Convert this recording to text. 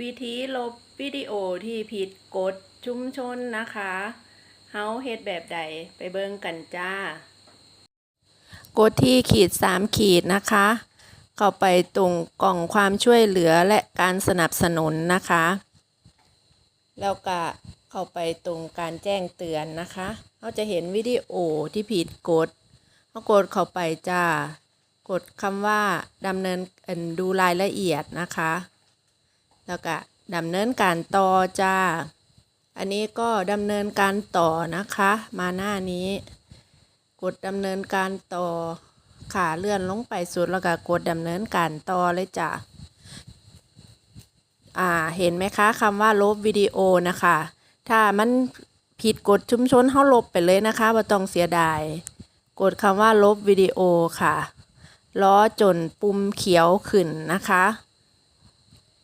วิธีลบวิดีโอที่ผิดกฎชุมชนนะคะ เฮาเฮ็ดแบบใดไปเบิ่งกันจ้ากดที่ขีด 3 ขีดนะคะ เข้าไปตรงกล่องความช่วยเหลือและการสนับสนุนนะคะ แล้วก็เข้าไปตรงการแจ้งเตือนนะคะเราจะเห็นวิดีโอที่ผิดกฎเรากดเข้าไปจ้ากดคำว่าดำเนินเอิ่นดูรายละเอียดนะคะ แล้วก็ดำเนินการต่อจ้า อันนี้ก็ดำเนินการต่อนะคะ มาหน้านี้ กดดำเนินการต่อขาเลื่อนลงไปสุดแล้วก็กดดำเนินการต่อเลยจ้ะอ่าเห็นไหมคะคำว่าลบวิดีโอนะคะ ถ้ามันผิดกฎชุมชนเฮาลบไปเลยนะคะบ่ต้องเสียดาย กดคำว่าลบวิดีโอค่ะ ล้อจนปุ่มเขียวขึ้นนะคะ